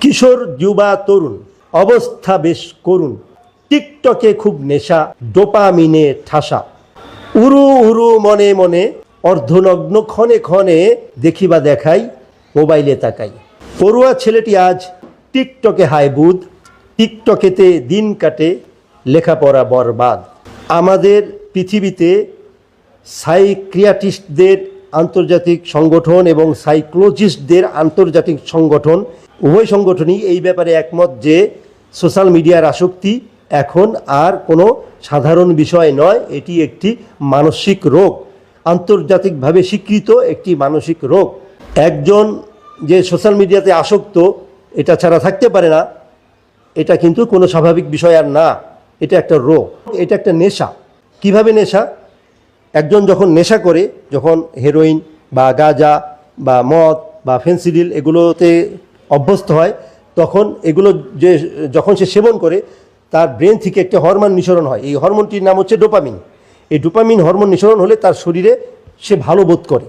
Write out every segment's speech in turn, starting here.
কিশোর যুবা তরুণ, অবস্থা বেশ করুণ। টিকটকে খুব নেশা, ডোপামিনে ঠাসা। উরু উরু মনে মনে, অর্ধনগ্ন ক্ষণে ক্ষণে দেখিবা দেখাই, মোবাইলে তাকাই। পড়ুয়া ছেলেটি আজ টিকটকে বুধ, টিকটকেতে দিন কাটে, লেখাপড়া বরবাদ। আমাদের পৃথিবীতে সাইক্রিয়াটিস্টদের আন্তর্জাতিক সংগঠন এবং সাইক্লোজিস্টদের আন্তর্জাতিক সংগঠন, উভয় সংগঠনই এই ব্যাপারে একমত যে সোশ্যাল মিডিয়ার আসক্তি এখন আর কোনো সাধারণ বিষয় নয়, এটি একটি মানসিক রোগ, আন্তর্জাতিকভাবে স্বীকৃত একটি মানসিক রোগ। একজন যে সোশ্যাল মিডিয়াতে আসক্ত, এটা ছাড়া থাকতে পারে না, এটা কিন্তু কোনো স্বাভাবিক বিষয় আর না, এটা একটা রোগ, এটা একটা নেশা। কীভাবে নেশা? একজন যখন নেশা করে, যখন হেরোইন বা গাঁজা বা মদ বা ফেন্সিডিল এগুলোতে অভ্যস্ত হয়, তখন এগুলো যে, যখন সে সেবন করে, তার ব্রেন থেকে একটা হরমোন নিঃসরণ হয়। এই হরমোনটির নাম হচ্ছে ডোপামিন এই ডোপামিন হরমোন নিঃসরণ হলে তার শরীরে সে ভালো বোধ করে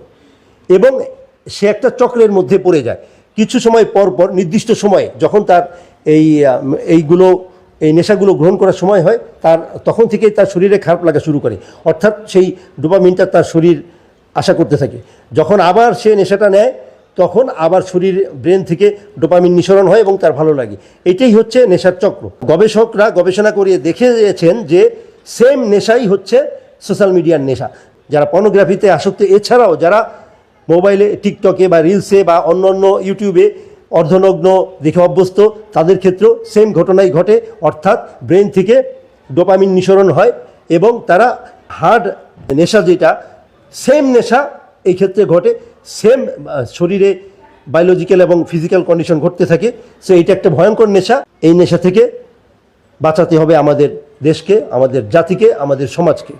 এবং সে একটা চক্রের মধ্যে পড়ে যায়। কিছু সময় পর পর, নির্দিষ্ট সময়ে, যখন তার এই এইগুলো এই নেশাগুলো গ্রহণ করার সময় হয়, তার তখন থেকেই তার শরীরে খারাপ লাগা শুরু করে। অর্থাৎ সেই ডোপামিনটা তার শরীর আশা করতে থাকে। যখন আবার সে নেশাটা নেয়, তখন আবার শরীর, ব্রেন থেকে ডোপামিন নিঃসরণ হয় এবং তার ভালো লাগে। এটাই হচ্ছে নেশার চক্র। গবেষকরা গবেষণা করিয়ে দেখেছেন যে সেম নেশাই হচ্ছে সোশ্যাল মিডিয়ার নেশা। যারা পর্নোগ্রাফিতে আসক্ত, এছাড়াও যারা মোবাইলে টিকটকে বা রিলসে বা অন্য অন্য ইউটিউবে অর্ধনগ্ন দেখে অভ্যস্ত তাদের ক্ষেত্রেও সেম ঘটনাই ঘটে। অর্থাৎ ব্রেন থেকে ডোপামিন নিঃসরণ হয় এবং তারা হার্ড নেশা যেটা সেম নেশা এই ক্ষেত্রে ঘটে। সেম শরীরে বায়োলজিক্যাল এবং ফিজিক্যাল কন্ডিশন ঘটতে থাকে। সো এটা একটা ভয়ঙ্কর নেশা। এই নেশা থেকে বাঁচাতে হবে আমাদের দেশকে, আমাদের জাতিকে, আমাদের সমাজকে।